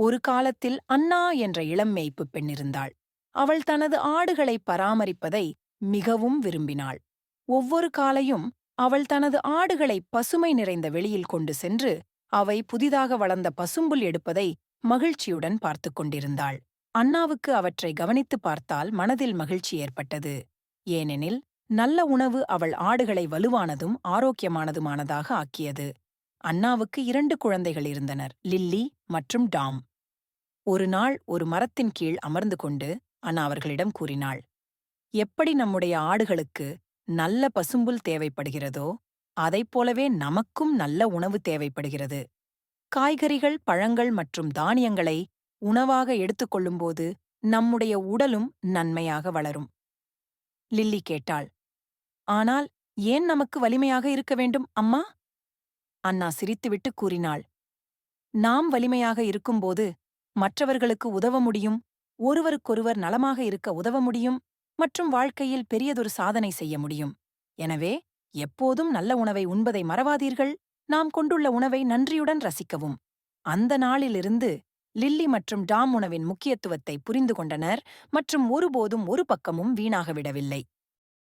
ஒரு காலத்தில் அன்னா என்ற இளம் மேய்ப்புப் பெண் இருந்தாள் அவள் தனது ஆடுகளை பராமரிப்பதை மிகவும் விரும்பினாள். ஒவ்வொரு காலையும் அவள் தனது ஆடுகளை பசுமை நிறைந்த வெளியில் கொண்டு சென்று அவை புதிதாக வளர்ந்த பசும்புல் எடுப்பதை மகிழ்ச்சியுடன் பார்த்துக் கொண்டிருந்தாள். அன்னாவுக்கு அவற்றை கவனித்துப் பார்த்தால் மனதில் மகிழ்ச்சி ஏற்பட்டது. ஏனெனில் நல்ல உணவு அவள் ஆடுகளை வலுவானதும் ஆரோக்கியமானதுமானதாக ஆக்கியது. அன்னாவுக்கு இரண்டு குழந்தைகள் இருந்தனர் லில்லி மற்றும் டாம். ஒரு நாள் ஒரு மரத்தின் கீழ் அமர்ந்து கொண்டு அண்ணா அவர்களிடம் கூறினாள் எப்படி நம்முடைய ஆடுகளுக்கு நல்ல பசும்புல் தேவைப்படுகிறதோ அதைப் போலவே நமக்கும் நல்ல உணவு தேவைப்படுகிறது. காய்கறிகள் பழங்கள் மற்றும் தானியங்களை உணவாக எடுத்துக்கொள்ளும்போது நம்முடைய உடலும் நன்மையாக வளரும். லில்லி கேட்டாள் ஆனால் ஏன் நமக்கு வலிமையாக இருக்க வேண்டும் அம்மா? அண்ணா சிரித்துவிட்டு கூறினாள் நாம் வலிமையாக இருக்கும்போது மற்றவர்களுக்கு உதவ முடியும் ஒருவருக்கொருவர் நலமாக இருக்க உதவ முடியும் மற்றும் வாழ்க்கையில் பெரியதொரு சாதனை செய்ய முடியும். எனவே எப்போதும் நல்ல உணவை உண்பதை மறவாதீர்கள். நாம் கொண்டுள்ள உணவை நன்றியுடன் ரசிக்கவும். அந்த நாளிலிருந்து லில்லி மற்றும் டாம் உணவின் முக்கியத்துவத்தை புரிந்து கொண்டனர் மற்றும் ஒருபோதும் ஒரு பக்கமும் வீணாகவிடவில்லை.